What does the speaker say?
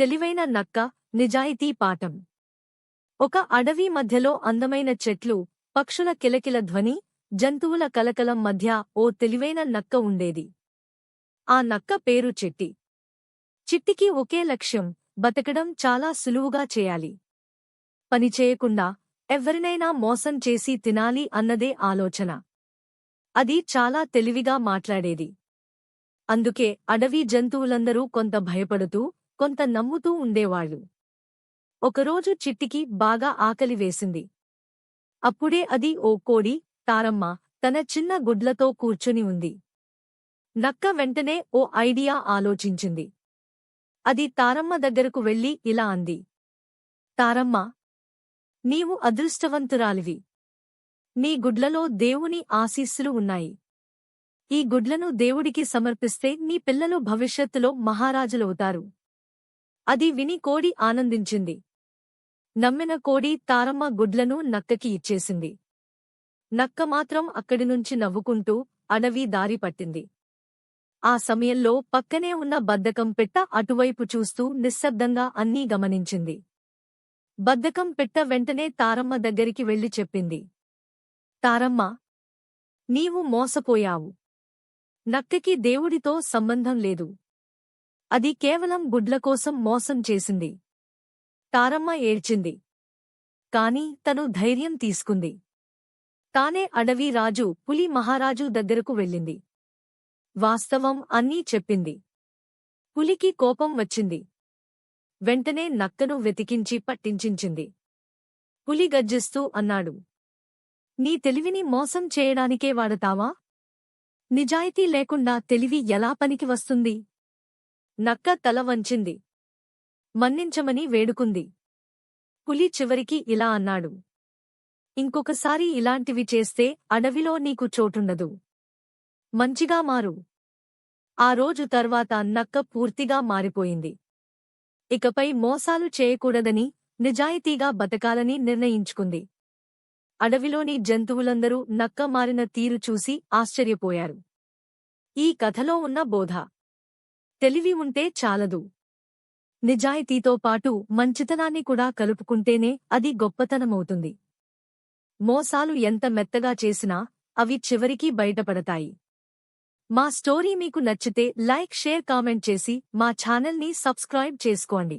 తెలివైన నక్క నిజాయితీ పాఠం. ఒక అడవి మధ్యలో అందమైన చెట్లు పక్షుల కిలకిల ధ్వని జంతువుల కలకలం మధ్య ఓ తెలివైన నక్క ఉండేది. ఆ నక్క పేరు చిట్టి. చిట్టికి ఒకే లక్ష్యం బతకడం చాలా సులువుగా చేయాలి. పని చేయకుండా ఎవరినైనా మోసం చేసి తినాలి అన్నదే ఆలోచన. అది చాలా తెలివిగా మాట్లాడేది. అందుకే అడవి జంతువులందరూ కొంత భయపడుతూ కొంత నమ్ముతూ ఉండేవాళ్ళు ఒకరోజు చిట్టికి బాగా ఆకలి వేసింది. అప్పుడే అది ఓ కోడి తారమ్మ తన చిన్న గుడ్లతో కూర్చుని ఉంది. నక్క వెంటనే ఓ ఐడియా ఆలోచించింది. అది తారమ్మ దగ్గరకు వెళ్ళి ఇలా అంది. తారమ్మ నీవు అదృష్టవంతురాలివి. నీ గుడ్లలో దేవుని ఆశీస్సులు ఉన్నాయి. ఈ గుడ్లను దేవుడికి సమర్పిస్తే నీ పిల్లలు భవిష్యత్తులో మహారాజులవుతారు. అది విని కోడి ఆనందించింది. నమ్మిన కోడి తారమ్మ గుడ్లను నక్కకి ఇచ్చేసింది. నక్క మాత్రం అక్కడినుంచి నవ్వుకుంటూ అడవి దారి పట్టింది. ఆ సమయంలో పక్కనే ఉన్న బద్దకం పెట్ట అటువైపు చూస్తూ నిశ్శబ్దంగా అన్నీ గమనించింది. బద్దకం పెట్ట వెంటనే తారమ్మ దగ్గరికి వెళ్ళి చెప్పింది. తారమ్మ నీవు మోసపోయావు. నక్కకి దేవుడితో సంబంధం లేదు. అది కేవలం గుడ్ల కోసం మోసం చేసింది. తారమ్మ ఏడ్చింది. కాని తను ధైర్యం తీసుకుంది. తానే అడవి రాజు పులి మహారాజు దగ్గరకు వెళ్ళింది. వాస్తవం అన్నీ చెప్పింది. పులికి కోపం వచ్చింది. వెంటనే నక్కను వెతికించి పట్టించించింది. పులి గర్జిస్తూ అన్నాడు. నీ తెలివిని మోసం చేయడానికే వాడతావా? నిజాయితీ లేకుండా తెలివి ఎలా పనికి వస్తుంది? నక్క తల వంచింది. మన్నించమని వేడుకుంది. పులి చివరికి ఇలా అన్నాడు. ఇంకొకసారి ఇలాంటివి చేస్తే అడవిలో నీకు చోటుండదు. మంచిగా మారు. ఆ రోజు తర్వాత నక్క పూర్తిగా మారిపోయింది. ఇకపై మోసాలు చేయకూడదని నిజాయితీగా బతకాలని నిర్ణయించుకుంది. అడవిలోని జంతువులందరూ నక్క మారిన తీరు చూసి ఆశ్చర్యపోయారు. ఈ కథలో ఉన్న బోధ. తెలివి ఉంటే చాలదు. నిజాయితీతో పాటు మంచితనాన్ని కూడా కలుపుకుంటేనే అది గొప్పతనమవుతుంది. మోసాలు ఎంత మెత్తగా చేసినా అవి చివరికి బయటపడతాయి. మా స్టోరీ మీకు నచ్చితే లైక్ షేర్ కామెంట్ చేసి మా ఛానల్ని సబ్స్క్రైబ్ చేసుకోండి.